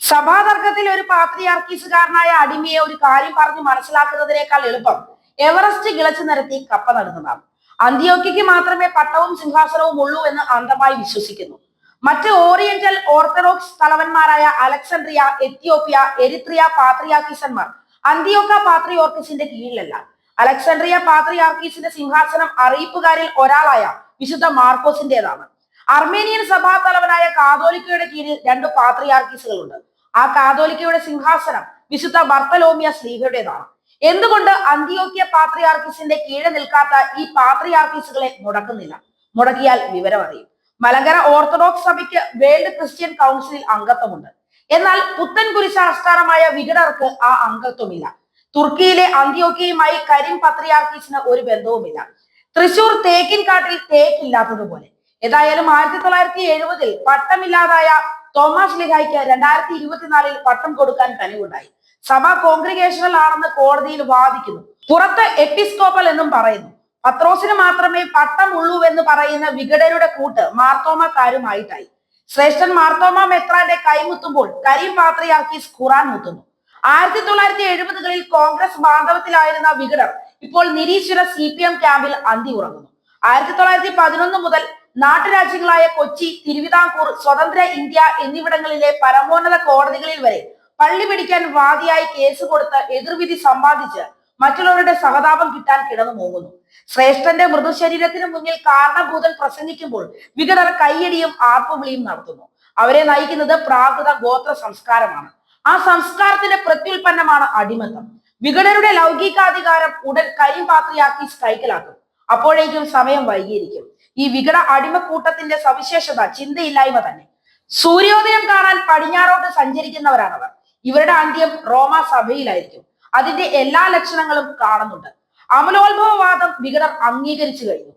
സഭാതർക്കത്തിൽ ഒരു പാത്രിയാർക്കീസുകാരനായ അടിമയെ ഒരു കാര്യം പറഞ്ഞു മനസ്സിലാക്കുന്നതിനേക്കാൾ എളുപ്പം. എവറസ്റ്റ് കിളച്ചു നിരത്തി കപ്പ നടുന്നതാണ്. അന്ത്യോക്യയ്ക്ക് മാത്രമേ പട്ടവും സിംഹാസനവും ഉള്ളൂ എന്ന് അന്ധമായി വിശ്വസിക്കുന്നു. മറ്റ് ഓറിയന്റൽ ഓർത്തഡോക്സ് തലവന്മാരായ അലക്സാണ്ട്രിയ എത്യോപ്യ എരിത്രിയ പാത്രിയാർക്കീസന്മാർ അന്ത്യോക്ക പാത്രിയോർക്കിസിന്റെ കീഴിലല്ല. അലക്സാണ്ട്രിയ പാത്രിയാർക്കീസിന്റെ സിംഹാസനം അറിയിപ്പുകാരിൽ ഒരാളായ വിശുദ്ധ മാർക്കോസിന്റേതാണ്. അർമേനിയൻ സഭാ തലവനായ കാതോലിക്കയുടെ കീഴിൽ രണ്ട് പാത്രിയാർക്കീസുകളുണ്ട്. ആ കാതോലിക്കയുടെ സിംഹാസനം വിശുദ്ധ ബർത്തലോമിയ സ്ലീഹയുടേതാണ്. എന്തുകൊണ്ട് അന്ത്യോക്യ പാത്രിയാർക്കീസിന്റെ കീഴെ നിൽക്കാത്ത ഈ പാത്രിയാർക്കീസുകളെ മുടക്കുന്നില്ല? മുടക്കിയാൽ വിവരം അറിയും മലങ്കര ഓർത്തഡോക്സ് സഭയ്ക്ക് വേൾഡ് ക്രിസ്ത്യൻ കൗൺസിലിൽ അംഗത്വമുണ്ട്. എന്നാൽ പുത്തൻ കുരിശ ആസ്ഥാനമായ വിഘടർക്ക് ആ അംഗത്വമില്ല. തുർക്കിയിലെ അന്ത്യോക്യയുമായി കരിം പത്രിയാർക്കീസിന് ഒരു ബന്ധവുമില്ല. തൃശൂർ തേക്കിൻകാട്ടിൽ തേക്കില്ലാത്തതുപോലെ. ഏതായാലും ആയിരത്തി തൊള്ളായിരത്തി എഴുപതിൽ പട്ടമില്ലാതായ തോമസ് ലിഹായ്ക്ക് രണ്ടായിരത്തി ഇരുപത്തിനാലിൽ പട്ടം കൊടുക്കാൻ കനിവുണ്ടായി. സഭ കോൺഗ്രിഗേഷണൽ ആണെന്ന് കോടതിയിൽ വാദിക്കുന്നു. പുറത്ത് എപ്പിസ്കോപ്പൽ എന്നും പറയുന്നു. പത്രോസിന് മാത്രമേ പട്ടം ഉള്ളൂ എന്ന് പറയുന്ന വിഘടരുടെ കൂട്ട് മാർത്തോമക്കാരുമായിട്ടായി. ശ്രേഷ്ഠൻ മാർത്തോമ മെത്രാന്റെ കൈമുത്തുമ്പോൾ കരീം പാത്രിയാർക്കീസ് ഖുറാൻ മുത്തുന്നു. ആയിരത്തി തൊള്ളായിരത്തി എഴുപതുകളിൽ കോൺഗ്രസ് ബാന്ധവത്തിലായിരുന്ന വിഘടർ ഇപ്പോൾ നിരീശ്വര സി പി എം ക്യാമ്പിൽ അന്തി ഉറങ്ങുന്നു. ആയിരത്തി തൊള്ളായിരത്തി പതിനൊന്ന് മുതൽ നാട്ടുരാജ്യങ്ങളായ കൊച്ചി തിരുവിതാംകൂർ സ്വതന്ത്ര ഇന്ത്യ എന്നിവിടങ്ങളിലെ പരമോന്നത കോടതികളിൽ വരെ പള്ളി പിടിക്കാൻ വാദിയായി കേസ് കൊടുത്ത് എതിർവിധി സമ്പാദിച്ച് മറ്റുള്ളവരുടെ സഹതാപം കിട്ടാൻ കിടന്നു പോകുന്നു. ശ്രേഷ്ഠന്റെ മൃദുശരീരത്തിന് മുന്നിൽ കാരണഭൂതൻ പ്രസംഗിക്കുമ്പോൾ വികടർ കൈയടിയും ആർപ്പുവിളിയും നടത്തുന്നു. അവരെ നയിക്കുന്നത് പ്രാകൃത ഗോത്ര സംസ്കാരമാണ്. ആ സംസ്കാരത്തിന്റെ പ്രത്യുൽപ്പന്നമാണ് അടിമത്തം. വികടരുടെ ലൗകികാധികാരം ഉടൻ കരിം പാത്രിയാക്കീസ് കൈക്കലാക്കും അപ്പോഴേക്കും സമയം വൈകിയിരിക്കും. ഈ വികട അടിമക്കൂട്ടത്തിന്റെ സവിശേഷത ചിന്തയില്ലായ്മ തന്നെ. സൂര്യോദയം കാണാൻ പടിഞ്ഞാറോട്ട് സഞ്ചരിക്കുന്നവരാണവർ. ഇവരുടെ അന്ത്യം റോമ സഭയിലായിരിക്കും. അതിന്റെ എല്ലാ ലക്ഷണങ്ങളും കാണുന്നുണ്ട്. അമലോത്ഭവവാദം വികടർ അംഗീകരിച്ചു കഴിഞ്ഞു.